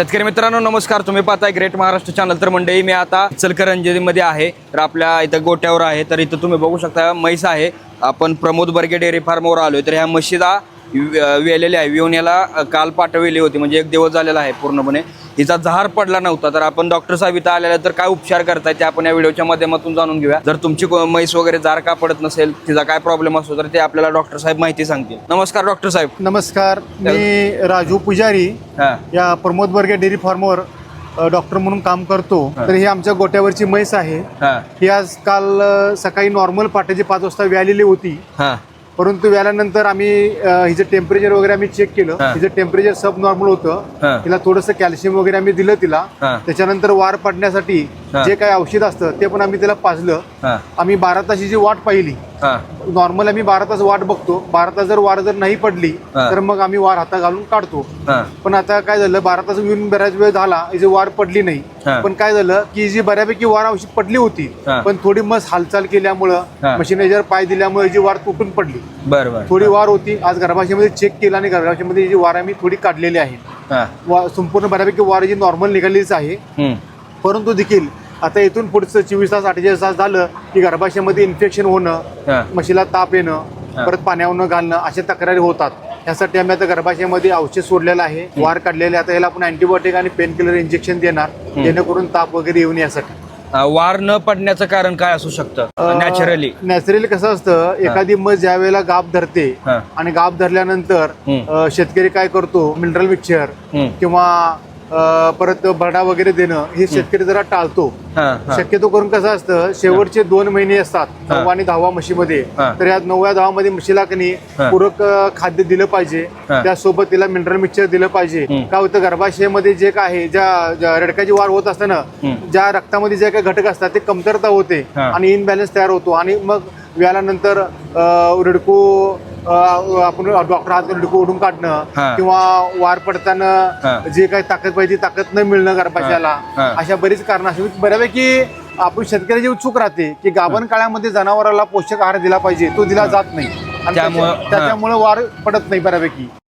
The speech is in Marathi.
शेतकरी मित्रांनो नमस्कार. तुम्ही पाहताय ग्रेट महाराष्ट्र चॅनल तर मंडळी मी आता मध्ये आहे. तर आपल्या इथं गोट्यावर आहे. तर इथं तुम्ही बघू शकता म्हैस आहे. आपण प्रमोद बर्गे डेअरी फार्मवर आलोय. तर ह्या म्हशीला वे- वेलेल्या आहे. विवण्याला काल पाठवलेली होती. म्हणजे एक दिवस झालेला आहे पूर्णपणे. हिचा जहार पडला नव्हता. तर आपण डॉक्टर साहेब इथं आलेला तर काय उपचार करताय ते आपण या व्हिडिओच्या माध्यमातून जाणून घेऊया. जर तुमची म्हैस वगैरे जार का पडत नसेल तिचा काय प्रॉब्लेम असतो तर ते आपल्याला डॉक्टर साहेब माहिती सांगतील. नमस्कार डॉक्टर साहेब. नमस्कार. मी राजू पुजारी या प्रमोद बर्गे डेअरी फार्मवर डॉक्टर म्हणून काम करतो. तर ही आमच्या गोट्यावरची म्हैस आहे. हा. आज काल सकाळी नॉर्मल पाट्याची पाच वाजता व्यालेली होती. परंतु व्याल्यानंतर आम्ही हिचं टेम्परेचर वगैरे आम्ही चेक केलं. हिचं टेम्परेचर सब नॉर्मल. होतं तिला थोडंसं कॅल्शियम वगैरे आम्ही दिलं तिला. त्याच्यानंतर वार पडण्यासाठी. जे काही औषध असतं ते पण आम्ही त्याला पाजलं. आम्ही बारा तासाची वाट पाहिली नॉर्मल आम्ही बारा तास वाट बघतो. बारा तास जर वार जर नाही पडली. तर मग आम्ही वार हाता घालून काढतो. पण आता काय झालं बारा तास येऊन बऱ्याच वेळ झाला हिची वार पडली नाही. पण काय झालं की जी बऱ्यापैकी वार औषध पडली होती. पण थोडी मस हालचाल केल्यामुळं. मशीने जर पाय दिल्यामुळे जी वार तुटून पडली. थोडी वार होती आज गर्भाशयामध्ये चेक केला आणि गर्भाशयामध्ये जी वार आम्ही थोडी काढलेली आहे. संपूर्ण बऱ्यापैकी वार जी नॉर्मल निघालेलीच आहे. परंतु देखील आता इथून पुढचं चोवीस तास अठ्ठेचाळीस तास झालं की गर्भाशयामध्ये इन्फेक्शन होणं. म्हशीला ताप येणं. परत पाण्यावर घालणं अशा तक्रारी होतात. यासाठी आम्ही आता गर्भाशयामध्ये औषध सोडलेलं आहे वार काढलेले. आता याला आपण अँटीबायोटिक आणि पेन किलर इंजेक्शन देणार जेणेकरून ताप वगैरे येऊन यासाठी. वार न पडण्याचं कारण काय असू शकतं? नॅचरली नॅचरली कसं असतं एखादी मध ज्या वेळेला गाप धरते. आणि गाप धरल्यानंतर शेतकरी काय करतो मिनरल मिक्सचर. किंवा परत भरडा वगैरे देणं हे शेतकरी जरा टाळतो शक्यतो करून कसं असतं शेवटचे दोन महिने असतात. नववा आणि दहावा म्हशीमध्ये. तर या नवव्या दहावा मध्ये म्हशीला कनी. पूरक खाद्य दिलं पाहिजे. त्यासोबत तिला मिनरल मिक्सचर दिलं पाहिजे. काय होतं गर्भाशयामध्ये जे काय आहे ज्या रडकाची वाढ होत असताना. ज्या रक्तामध्ये जे काही घटक असतात ते कमतरता होते. आणि इनबॅलन्स तयार होतो आणि मग व्याल्यानंतर रडकू आपण डॉक्टर हात ओढून. काढणं किंवा वार. पडताना जे काही ताकद पाहिजे ती ताकद न मिळणं गर्भाशयाला. अशा बरीच कारण असतात बऱ्यापैकी आपण शेतकऱ्याची चूक राहते की गाभण काळामध्ये जनावराला पोषक आहार दिला पाहिजे तो दिला जात नाही. त्यामुळं- वार पडत नाही बऱ्यापैकी.